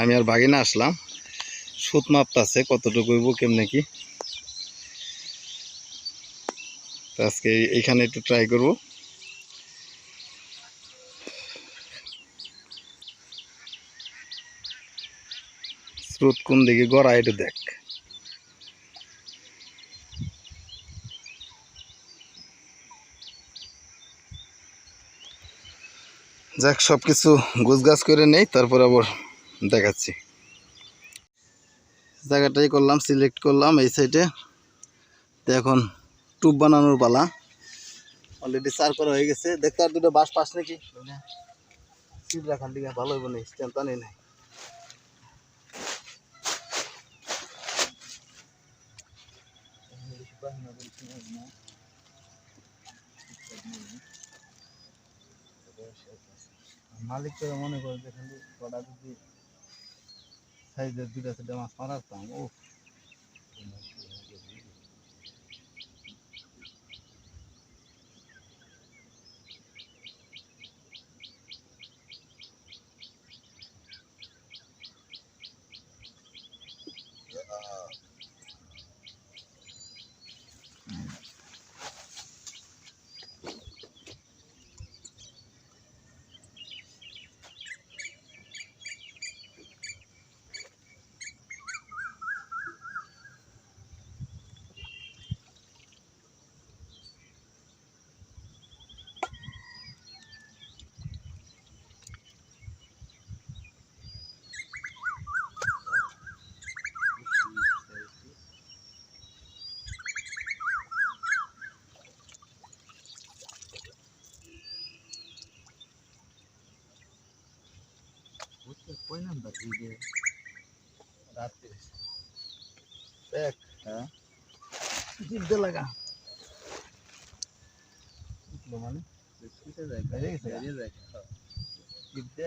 আমি আর বাগিনা আসলাম। সুত আছে কতটুকু হইব, কেমনে কি? আজকে এইখানে একটু ট্রাই করব। স্রোত কোন দিকে গড়া একটু দেখ। যাক সব কিছু গোছগাছ করে নেই, তারপর আবার দেখাচ্ছি। জায়গাটাই করলাম সিলেক্ট করলাম এই সাইডে তো এখন টুব বানানোর পালা। অলরেডি চার করা হয়ে গেছে। দেখতে আর দুটো বাস পাস নাকি? রাখার দিকে ভালো হইব না নাই। মালিক তো মনে করে যে খালি কটা যদি সাইজের দুটা সেটা মাছ মারাতাম ও দিবে রাতে দেখ। হ্যাঁ? জিদ্দে লাগা। মানে?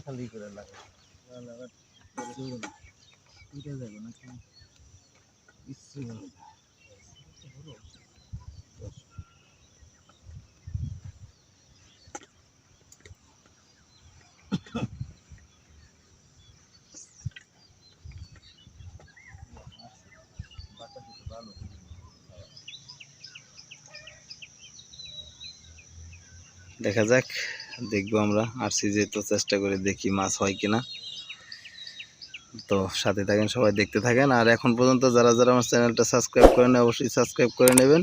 খালি করে লাগা। লাগা যাবে নাকি? ইচ্ছু দেখা যাক, দেখব আমরা। আর সিজে তো চেষ্টা করে দেখি মাছ হয় কিনা। তো সাথে থাকেন, সবাই দেখতে থাকেন। আর এখন পর্যন্ত যারা যারা আমার চ্যানেলটা সাবস্ক্রাইব করেন অবশ্যই সাবস্ক্রাইব করে নেবেন।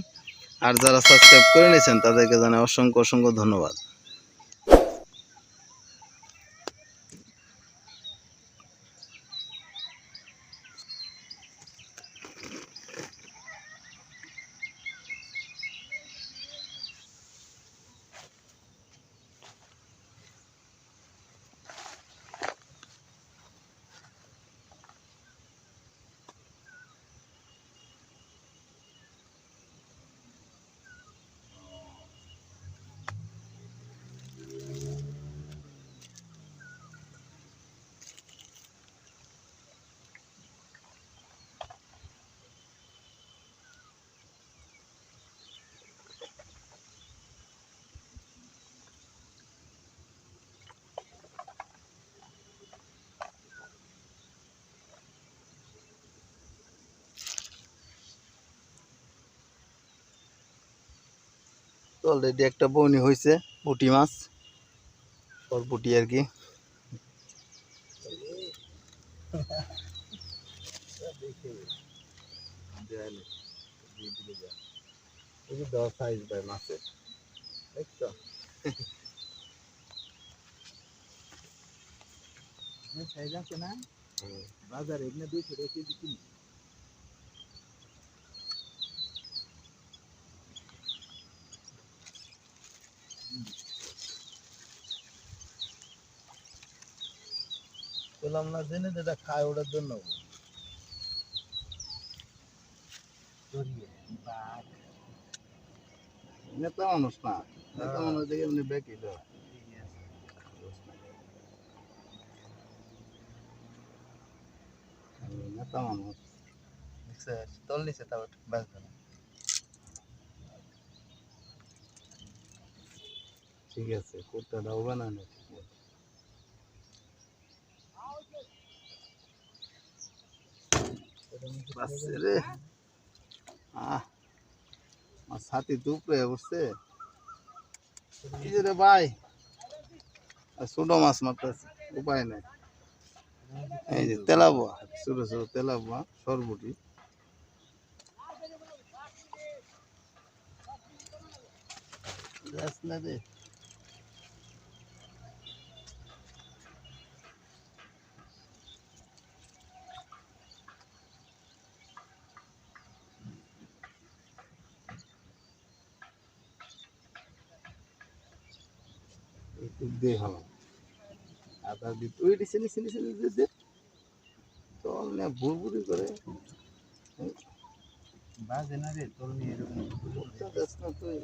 আর যারা সাবস্ক্রাইব করে নিয়েছেন, তাদেরকে জানাই অসংখ্য অসংখ্য ধন্যবাদ। অলরেডি একটা বউনি হয়েছে পুঁটি মাছ। ওর পুঁটি আর কি। দশ সাইজ ভাই মাছের। দেখছ? সাইজ আছে না বাজারে এখানে দুইশো টাকা কেজি কিনি পেলাম না জেনে যেটা খায় ওটার জন্য। নেতা মানুষ না নেতা মানুষ দেখে এমনি বেকি তো নেতা মানুষ। তল নিচে তাও বাঁচবে না ঠিক আছে কুর্তাটাও বানানো ঠিক আছে আহ ছাতি দুপরে বসছে এই রে ভাই ছোট মাছ মারতেছে, উপায় নাই। এই যে তেলাবো ছোট ছোট তেলাবো সরবটি যাস না রে। একটু দে হলো আদা দি তুই দিছে নিছে নিছে নিছে দে। চল না বুড়বুড়ি করে। বাজে না রে তোর নিয়ে এরকম তুই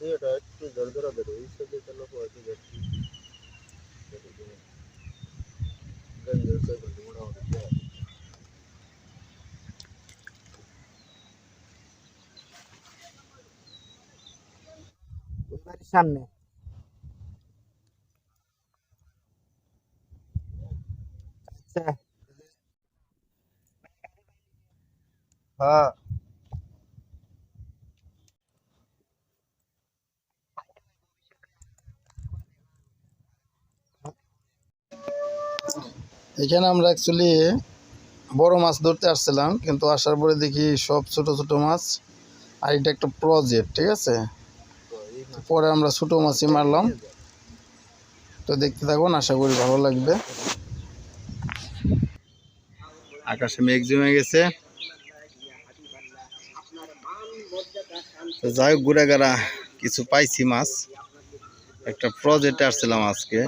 দেটা একটু জলদরা ধরে এই সাথে চলো পয়সা যাচ্ছি গঞ্জের সাথে মোটামুটি বাড়ির সামনে আচ্ছা হ্যাঁ এখানে আমরা অ্যাকচুয়ালি বড় মাছ ধরতে আসছিলাম, কিন্তু আসার পরে দেখি সব ছোট ছোট মাছ আর এটা একটা প্রজেক্ট ঠিক আছে? পরে আমরা ছোটো মাছই মারলাম। তো দেখতে থাকুন, আশা করি ভালো লাগবে। আকাশে মেঘ জমে গেছে। যাই হোক, ঘুরে গেরা কিছু পাইছি মাছ। একটা প্রজেক্টে আসছিলাম আজকে।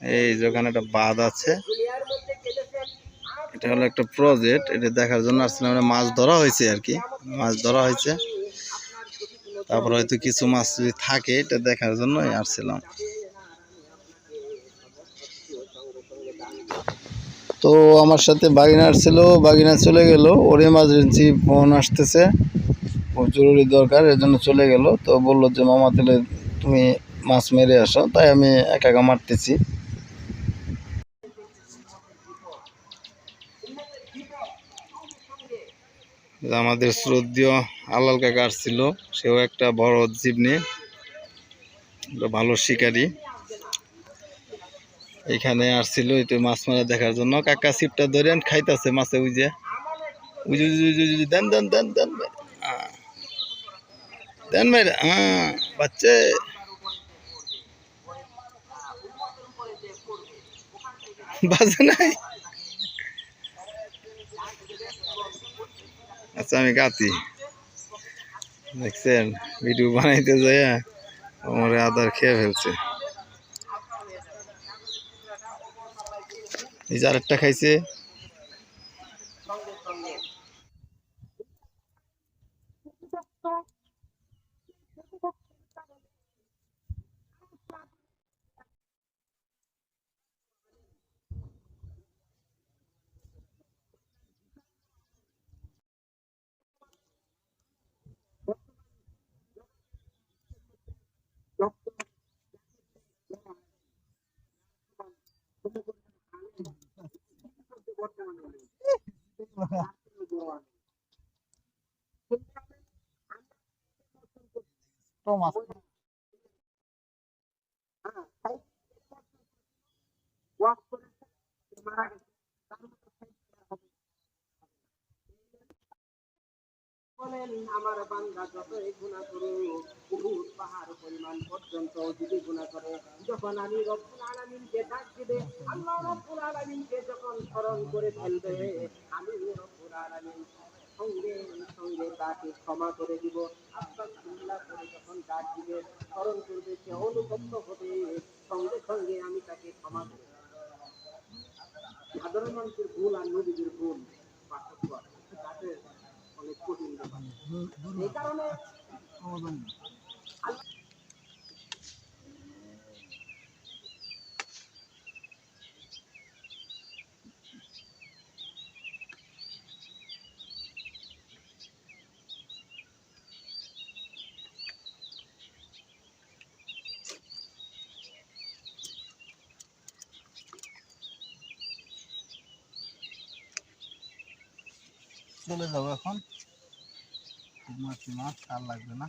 এই যে ওখানে একটা বাঁধ আছে। এটা হলো একটা প্রজেক্ট এটা দেখার জন্য আসছিলাম। মানে মাছ ধরা হয়েছে আর কি। মাছ ধরা হয়েছে। তারপর হয়তো কিছু মাছ যদি থাকে, এটা দেখার জন্যই আসছিলাম। তো আমার সাথে বাগিনা আসছিল বাগিনা চলে গেল। ওর এমার্জেন্সি ফোন আসতেছে। ওর জরুরি দরকার, এর জন্য চলে গেল। তো বলল যে, মামা, তাহলে তুমি মাছ মেরে আসো। তাই আমি একা একা মারতেছি। আমাদের শ্রদ্ধীয় আলাল কাকা আসছিল, সেও একটা বড় জীব নিয়ে ভালো শিকারী। এখানে আসছিল একটু মাছ মারা দেখার জন্য। কাকা ছিপটা ধরেন খাইতেছে মাছে উজে উজে উজে দেন দেন দেন দেন দেন ভাই হ্যাঁ বাচ্চে। বাজে নাই? আচ্ছা আমি কাতি দেখছেন ভিডিও বানাইতে যায় আমার আদার খেয়ে ফেলছে। এই যে আরেকটা খাইছে। বলেন আমার বান্দা যতই গুণা করুক পাহাড় পরিমাণ পর্যন্ত যদি গুণা করে যখন আমি রব্বুল করে ফেলবে। আমি সঙ্গে সঙ্গে তাকে ক্ষমা করে দিব। আস্তাগফিরুল্লাহ করে যখন ডাক দিবে স্মরণ করবে সে অনুতপ্ত হবে। সঙ্গে সঙ্গে আমি তাকে ক্ষমা করে। সাধারণ মানুষের ভুল আর নবীদের ভুল পার্থক্য অনেক কঠিন ব্যাপার। এই কারণে চলে যাব এখন। মাছ মাছ আর লাগবে না।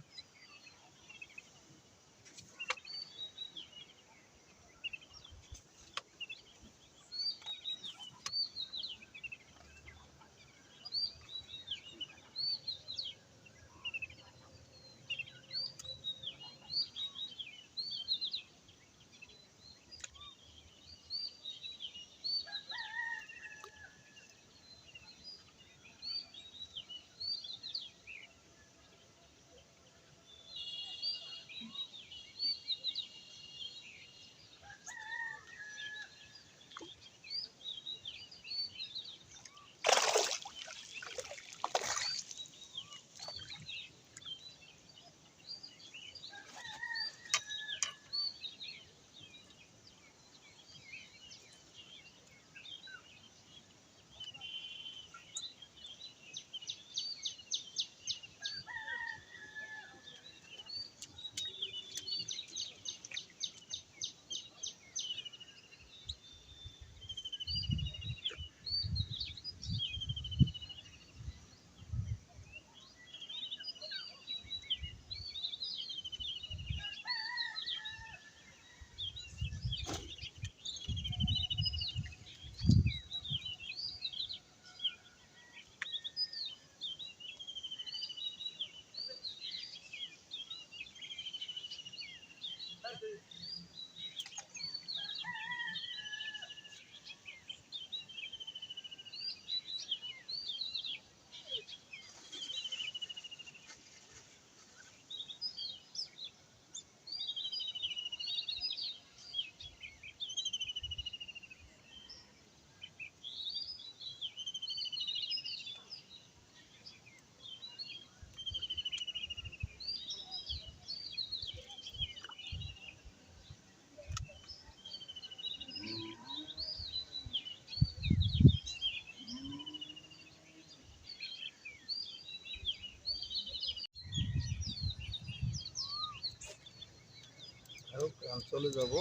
চলে যাব।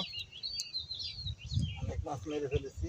অনেক মাছ মেরে ফেলেছি।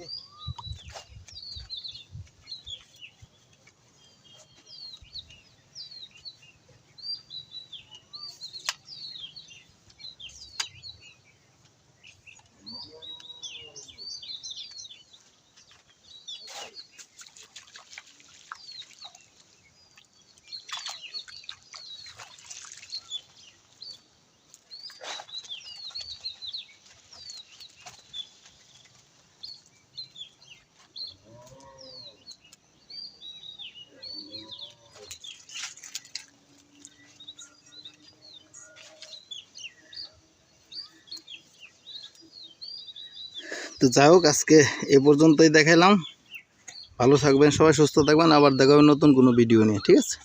তো যাই হোক, আজকে এ পর্যন্তই দেখাইলাম। ভালো থাকবেন সবাই, সুস্থ থাকবেন। আবার দেখাবেন নতুন কোনো ভিডিও নিয়ে, ঠিক আছে?